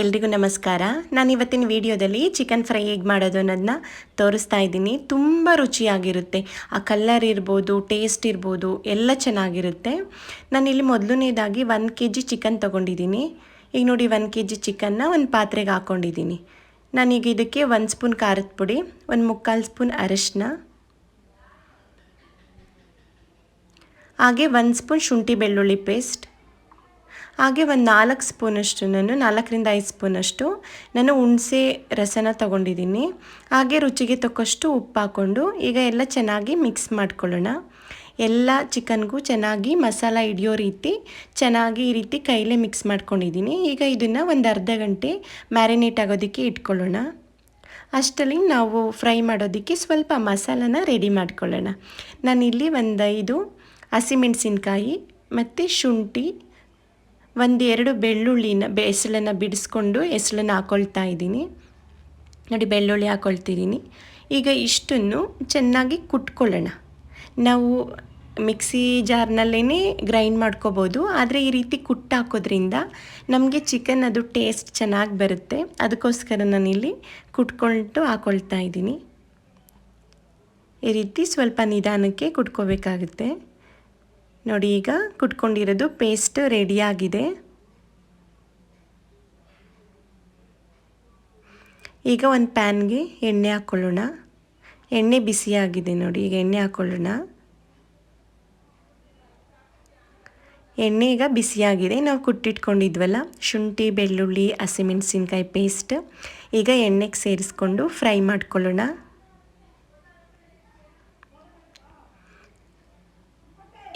ಎಲ್ರಿಗೂ ನಮಸ್ಕಾರ. ನಾನು ಇವತ್ತಿನ ವಿಡಿಯೋದಲ್ಲಿ ಚಿಕನ್ ಫ್ರೈ ಹೇಗೆ ಮಾಡೋದು ಅನ್ನೋದನ್ನ ತೋರಿಸ್ತಾ ಇದ್ದೀನಿ. ತುಂಬ ರುಚಿಯಾಗಿರುತ್ತೆ. ಆ ಕಲ್ಲರ್ ಇರ್ಬೋದು, ಟೇಸ್ಟ್ ಇರ್ಬೋದು, ಎಲ್ಲ ಚೆನ್ನಾಗಿರುತ್ತೆ. ನಾನಿಲ್ಲಿ ಮೊದಲನೇದಾಗಿ ಒಂದು ಕೆ ಜಿ ಚಿಕನ್ ತೊಗೊಂಡಿದ್ದೀನಿ. ಈಗ ನೋಡಿ ಒಂದು ಕೆ ಜಿ ಚಿಕನ್ನ ಒಂದು ಪಾತ್ರೆಗೆ ಹಾಕ್ಕೊಂಡಿದ್ದೀನಿ ನಾನೀಗ ಇದಕ್ಕೆ ಒಂದು ಸ್ಪೂನ್ ಖಾರದ ಪುಡಿ, ಒಂದು ಮುಕ್ಕಾಲು ಸ್ಪೂನ್ ಅರಿಶಿನ, ಹಾಗೆ ಒಂದು ಸ್ಪೂನ್ ಶುಂಠಿ ಬೆಳ್ಳುಳ್ಳಿ ಪೇಸ್ಟ್ ಹಾಗೆ ಒಂದು ನಾಲ್ಕು ಸ್ಪೂನಷ್ಟು, ನಾನು ನಾಲ್ಕರಿಂದ ಐದು ಸ್ಪೂನಷ್ಟು ನಾನು ಹುಣಸೆ ರಸನ ತಗೊಂಡಿದ್ದೀನಿ. ಹಾಗೆ ರುಚಿಗೆ ತಕ್ಕಷ್ಟು ಉಪ್ಪು ಹಾಕ್ಕೊಂಡು ಈಗ ಎಲ್ಲ ಚೆನ್ನಾಗಿ ಮಿಕ್ಸ್ ಮಾಡ್ಕೊಳ್ಳೋಣ. ಎಲ್ಲ ಚಿಕನ್ಗೂ ಚೆನ್ನಾಗಿ ಮಸಾಲ ಹಿಡಿಯೋ ರೀತಿ ಚೆನ್ನಾಗಿ ಈ ರೀತಿ ಕೈಲೇ ಮಿಕ್ಸ್ ಮಾಡ್ಕೊಂಡಿದ್ದೀನಿ. ಈಗ ಇದನ್ನು ಒಂದು ಅರ್ಧ ಗಂಟೆ ಮ್ಯಾರಿನೇಟ್ ಆಗೋದಕ್ಕೆ ಇಟ್ಕೊಳ್ಳೋಣ. ಅಷ್ಟರಲ್ಲಿ ನಾವು ಫ್ರೈ ಮಾಡೋದಕ್ಕೆ ಸ್ವಲ್ಪ ಮಸಾಲನ ರೆಡಿ ಮಾಡ್ಕೊಳ್ಳೋಣ. ನಾನಿಲ್ಲಿ ಒಂದು ಐದು ಹಸಿಮೆಣಸಿನ್ಕಾಯಿ ಮತ್ತು ಶುಂಠಿ ಒಂದು ಎರಡು ಬೆಳ್ಳುಳ್ಳಿನ ಬೆ ಎಸಳನ್ನು ಬಿಡಿಸ್ಕೊಂಡು ಹೆಸಳನ್ನು ಹಾಕೊಳ್ತಾ ಇದ್ದೀನಿ. ನೋಡಿ, ಬೆಳ್ಳುಳ್ಳಿ ಹಾಕೊಳ್ತಿದ್ದೀನಿ. ಈಗ ಇಷ್ಟನ್ನು ಚೆನ್ನಾಗಿ ಕುಟ್ಕೊಳ್ಳೋಣ. ನಾವು ಮಿಕ್ಸಿ ಜಾರ್ನಲ್ಲೇ ಗ್ರೈಂಡ್ ಮಾಡ್ಕೋಬೋದು. ಆದರೆ ಈ ರೀತಿ ಕುಟ್ಟಾಕೋದ್ರಿಂದ ನಮಗೆ ಚಿಕನ್ ಅದು ಟೇಸ್ಟ್ ಚೆನ್ನಾಗಿ ಬರುತ್ತೆ. ಅದಕ್ಕೋಸ್ಕರ ನಾನಿಲ್ಲಿ ಕುಟ್ಕೊಂಡು ಹಾಕೊಳ್ತಾ ಇದ್ದೀನಿ. ಈ ರೀತಿ ಸ್ವಲ್ಪ ನಿಧಾನಕ್ಕೆ ಕುಟ್ಕೋಬೇಕಾಗುತ್ತೆ. ನೋಡಿ ಈಗ ಕುಟ್ಕೊಂಡಿರೋದು ಪೇಸ್ಟ್ ರೆಡಿಯಾಗಿದೆ ಈಗ ಒಂದು ಪ್ಯಾನ್ಗೆ ಎಣ್ಣೆ ಹಾಕ್ಕೊಳ್ಳೋಣ ಎಣ್ಣೆ ಬಿಸಿಯಾಗಿದೆ ನೋಡಿ, ಈಗ ಎಣ್ಣೆ ಹಾಕ್ಕೊಳ್ಳೋಣ ಎಣ್ಣೆ ಈಗ ಬಿಸಿಯಾಗಿದೆ ನಾವು ಕುಟ್ಟಿಟ್ಕೊಂಡಿದ್ವಲ್ಲ, ಶುಂಠಿ, ಬೆಳ್ಳುಳ್ಳಿ, ಹಸಿಮೆಣಸಿನ್ಕಾಯಿ ಪೇಸ್ಟ್ ಈಗ ಎಣ್ಣೆಗೆ ಸೇರಿಸ್ಕೊಂಡು ಫ್ರೈ ಮಾಡ್ಕೊಳ್ಳೋಣ.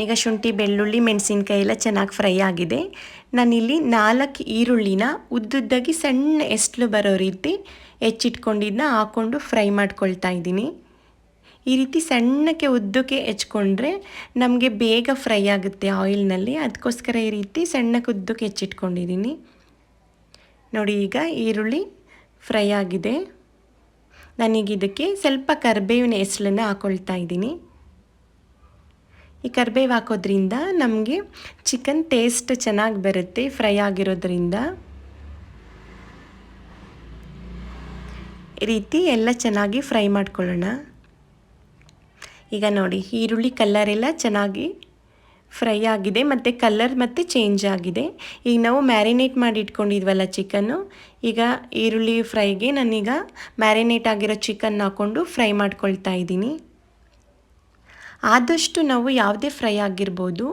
ಈಗ ಶುಂಠಿ, ಬೆಳ್ಳುಳ್ಳಿ ಮೆಣಸಿನ್ಕಾಯಿ ಎಲ್ಲ ಚೆನ್ನಾಗಿ ಫ್ರೈ ಆಗಿದೆ. ನಾನಿಲ್ಲಿ ನಾಲ್ಕು ಈರುಳ್ಳಿನ ಉದ್ದುದ್ದಾಗಿ ಸಣ್ಣ ಎಸ್ಲು ಬರೋ ರೀತಿ ಹೆಚ್ಚಿಟ್ಕೊಂಡಿದ್ದನ್ನ ಹಾಕ್ಕೊಂಡು ಫ್ರೈ ಮಾಡ್ಕೊಳ್ತಾ ಇದ್ದೀನಿ. ಈ ರೀತಿ ಸಣ್ಣಕ್ಕೆ ಉದ್ದಕ್ಕೆ ಹೆಚ್ಕೊಂಡ್ರೆ ನಮಗೆ ಬೇಗ ಫ್ರೈ ಆಗುತ್ತೆ ಆಯಿಲ್ನಲ್ಲಿ. ಅದಕ್ಕೋಸ್ಕರ ಈ ರೀತಿ ಸಣ್ಣಕ್ಕೆ ಉದ್ದಕ್ಕೆ ಹೆಚ್ಚಿಟ್ಕೊಂಡಿದ್ದೀನಿ. ನೋಡಿ, ಈಗ ಈರುಳ್ಳಿ ಫ್ರೈ ಆಗಿದೆ. ನನಗಿದಕ್ಕೆ ಸ್ವಲ್ಪ ಕರಿಬೇವಿನ ಹೆಸಳನ್ನು ಹಾಕ್ಕೊಳ್ತಾ ಇದ್ದೀನಿ. ಈ ಕರಿಬೇವು ಹಾಕೋದ್ರಿಂದ ನಮಗೆ ಚಿಕನ್ ಟೇಸ್ಟ್ ಚೆನ್ನಾಗಿ ಬರುತ್ತೆ ಫ್ರೈ ಆಗಿರೋದ್ರಿಂದ. ಈ ರೀತಿ ಎಲ್ಲ ಚೆನ್ನಾಗಿ ಫ್ರೈ ಮಾಡ್ಕೊಳ್ಳೋಣ. ಈಗ ನೋಡಿ, ಈರುಳ್ಳಿ ಕಲ್ಲರೆಲ್ಲ ಚೆನ್ನಾಗಿ ಫ್ರೈ ಆಗಿದೆ ಮತ್ತು ಕಲ್ಲರ್ ಮತ್ತು ಚೇಂಜ್ ಆಗಿದೆ. ಈಗ ನಾವು ಮ್ಯಾರಿನೇಟ್ ಮಾಡಿ ಇಟ್ಕೊಂಡಿದ್ವಲ್ಲ ಚಿಕನ್ನು ಈಗ ಈರುಳ್ಳಿ ಫ್ರೈಗೆ ನಾನೀಗ ಮ್ಯಾರಿನೇಟ್ ಆಗಿರೋ ಚಿಕನ್ ಹಾಕ್ಕೊಂಡು ಫ್ರೈ ಮಾಡ್ಕೊಳ್ತಾ ಇದ್ದೀನಿ. ಆದಷ್ಟು ನಾವು ಯಾವುದೇ ಫ್ರೈ ಆಗಿರ್ಬೋದು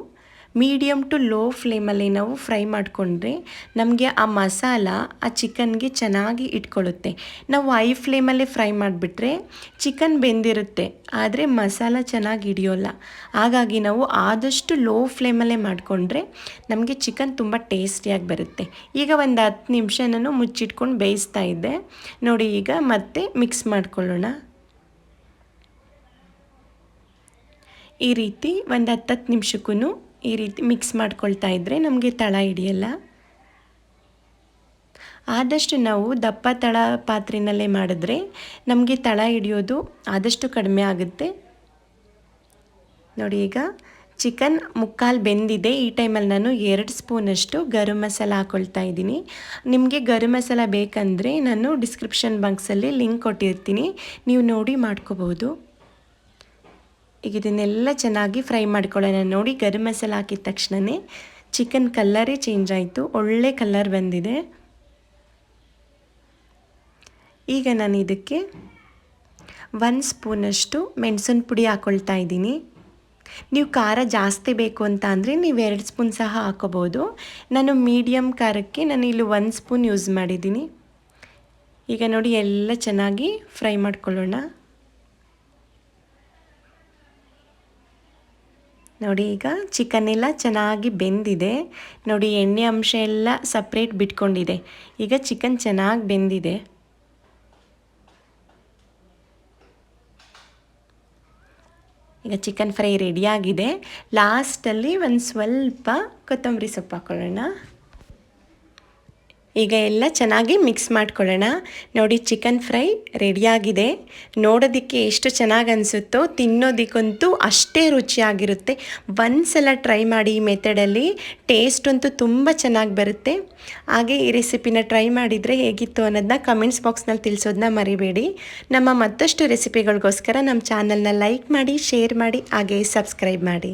ಮೀಡಿಯಮ್ ಟು ಲೋ ಫ್ಲೇಮಲ್ಲಿ ನಾವು ಫ್ರೈ ಮಾಡಿಕೊಂಡ್ರೆ ನಮಗೆ ಆ ಮಸಾಲ, ಆ ಚಿಕನ್ಗೆ ಚೆನ್ನಾಗಿ ಇಟ್ಕೊಳ್ಳುತ್ತೆ. ನಾವು ಐ ಫ್ಲೇಮಲ್ಲೇ ಫ್ರೈ ಮಾಡಿಬಿಟ್ರೆ ಚಿಕನ್ ಬೆಂದಿರುತ್ತೆ, ಆದರೆ ಮಸಾಲ ಚೆನ್ನಾಗಿ ಹಿಡಿಯೋಲ್ಲ. ಹಾಗಾಗಿ ನಾವು ಆದಷ್ಟು ಲೋ ಫ್ಲೇಮಲ್ಲೇ ಮಾಡಿಕೊಂಡ್ರೆ ನಮಗೆ ಚಿಕನ್ ತುಂಬ ಟೇಸ್ಟಿಯಾಗಿ ಬರುತ್ತೆ. ಈಗ ಒಂದು ಹತ್ತು ನಿಮಿಷ ನಾನು ಮುಚ್ಚಿಟ್ಕೊಂಡು ಬೇಯಿಸ್ತಾ ಇದ್ದೆ. ನೋಡಿ ಈಗ ಮತ್ತೆ ಮಿಕ್ಸ್ ಮಾಡ್ಕೊಳ್ಳೋಣ. ಈ ರೀತಿ ಒಂದು ಹತ್ತತ್ತು ನಿಮಿಷಕ್ಕೂ ಈ ರೀತಿ ಮಿಕ್ಸ್ ಮಾಡ್ಕೊಳ್ತಾ ಇದ್ದರೆ ನಮಗೆ ತಳ ಹಿಡಿಯಲ್ಲ. ಆದಷ್ಟು ನಾವು ದಪ್ಪ ತಳ ಪಾತ್ರೆನಲ್ಲೇ ಮಾಡಿದ್ರೆ ನಮಗೆ ತಳ ಹಿಡಿಯೋದು ಆದಷ್ಟು ಕಡಿಮೆ ಆಗುತ್ತೆ. ನೋಡಿ ಈಗ ಚಿಕನ್ ಮುಕ್ಕಾಲು ಬೆಂದಿದೆ. ಈ ಟೈಮಲ್ಲಿ ನಾನು ಎರಡು ಸ್ಪೂನಷ್ಟು ಗರಂ ಮಸಾಲ ಹಾಕ್ಕೊಳ್ತಾ ಇದ್ದೀನಿ. ನಿಮಗೆ ಗರಂ ಮಸಾಲ ಬೇಕಂದರೆ ನಾನು ಡಿಸ್ಕ್ರಿಪ್ಷನ್ ಬಾಕ್ಸಲ್ಲಿ ಲಿಂಕ್ ಕೊಟ್ಟಿರ್ತೀನಿ. ನೀವು ನೋಡಿ ಮಾಡ್ಕೋಬೋದು. ಈಗ ಇದನ್ನೆಲ್ಲ ಚೆನ್ನಾಗಿ ಫ್ರೈ ಮಾಡ್ಕೊಳ್ಳೋಣ. ನೋಡಿ, ಗರಂ ಮಸಾಲ ಹಾಕಿದ ತಕ್ಷಣವೇ ಚಿಕನ್ ಕಲ್ಲರೇ ಚೇಂಜ್ ಆಯಿತು. ಒಳ್ಳೆ ಕಲ್ಲರ್ ಬಂದಿದೆ. ಈಗ ನಾನು ಇದಕ್ಕೆ ಒಂದು ಸ್ಪೂನಷ್ಟು ಮೆಣಸಿನ ಪುಡಿ ಹಾಕ್ಕೊಳ್ತಾ ಇದ್ದೀನಿ. ನೀವು ಖಾರ ಜಾಸ್ತಿ ಬೇಕು ಅಂತ ಅಂದರೆ ನೀವು ಎರಡು ಸ್ಪೂನ್ ಸಹ ಹಾಕೋಬೋದು ನಾನು ಮೀಡಿಯಮ್ ಖಾರಕ್ಕೆ ನಾನು ಇಲ್ಲಿ ಒಂದು ಸ್ಪೂನ್ ಯೂಸ್ ಮಾಡಿದ್ದೀನಿ. ಈಗ ನೋಡಿ, ಎಲ್ಲ ಚೆನ್ನಾಗಿ ಫ್ರೈ ಮಾಡ್ಕೊಳ್ಳೋಣ. ನೋಡಿ, ಈಗ ಚಿಕನ್ ಎಲ್ಲ ಚೆನ್ನಾಗಿ ಬೆಂದಿದೆ. ನೋಡಿ, ಎಣ್ಣೆ ಅಂಶ ಎಲ್ಲ ಸಪ್ರೇಟ್ ಬಿಟ್ಕೊಂಡಿದೆ. ಈಗ ಚಿಕನ್ ಚೆನ್ನಾಗಿ ಬೆಂದಿದೆ. ಈಗ ಚಿಕನ್ ಫ್ರೈ ರೆಡಿಯಾಗಿದೆ ಲಾಸ್ಟಲ್ಲಿ ಒಂದು ಸ್ವಲ್ಪ ಕೊತ್ತಂಬರಿ ಸೊಪ್ಪು ಹಾಕ್ಕೊಳ್ಳೋಣ ಈಗ ಎಲ್ಲ ಚೆನ್ನಾಗಿ ಮಿಕ್ಸ್ ಮಾಡ್ಕೊಳ್ಳೋಣ. ನೋಡಿ ಚಿಕನ್ ಫ್ರೈ ರೆಡಿಯಾಗಿದೆ ನೋಡೋದಕ್ಕೆ ಎಷ್ಟು ಚೆನ್ನಾಗಿ ಅನಿಸುತ್ತೋ, ತಿನ್ನೋದಕ್ಕಂತೂ ಅಷ್ಟೇ ರುಚಿಯಾಗಿರುತ್ತೆ. ಒಂದ್ಸಲ ಟ್ರೈ ಮಾಡಿ ಈ ಮೆಥಡಲ್ಲಿ ಟೇಸ್ಟ್ ಅಂತೂ ತುಂಬ ಚೆನ್ನಾಗಿ ಬರುತ್ತೆ. ಹಾಗೆ ಈ ರೆಸಿಪಿನ ಟ್ರೈ ಮಾಡಿದರೆ ಹೇಗಿತ್ತು ಅನ್ನೋದನ್ನ ಕಮೆಂಟ್ಸ್ ಬಾಕ್ಸ್ನಲ್ಲಿ ತಿಳಿಸೋದನ್ನ ಮರಿಬೇಡಿ. ನಮ್ಮ ಮತ್ತಷ್ಟು ರೆಸಿಪಿಗಳಿಗೋಸ್ಕರ ನಮ್ಮ ಚಾನಲ್ನ ಲೈಕ್ ಮಾಡಿ ಶೇರ್ ಮಾಡಿ, ಹಾಗೆ ಸಬ್ಸ್ಕ್ರೈಬ್ ಮಾಡಿ.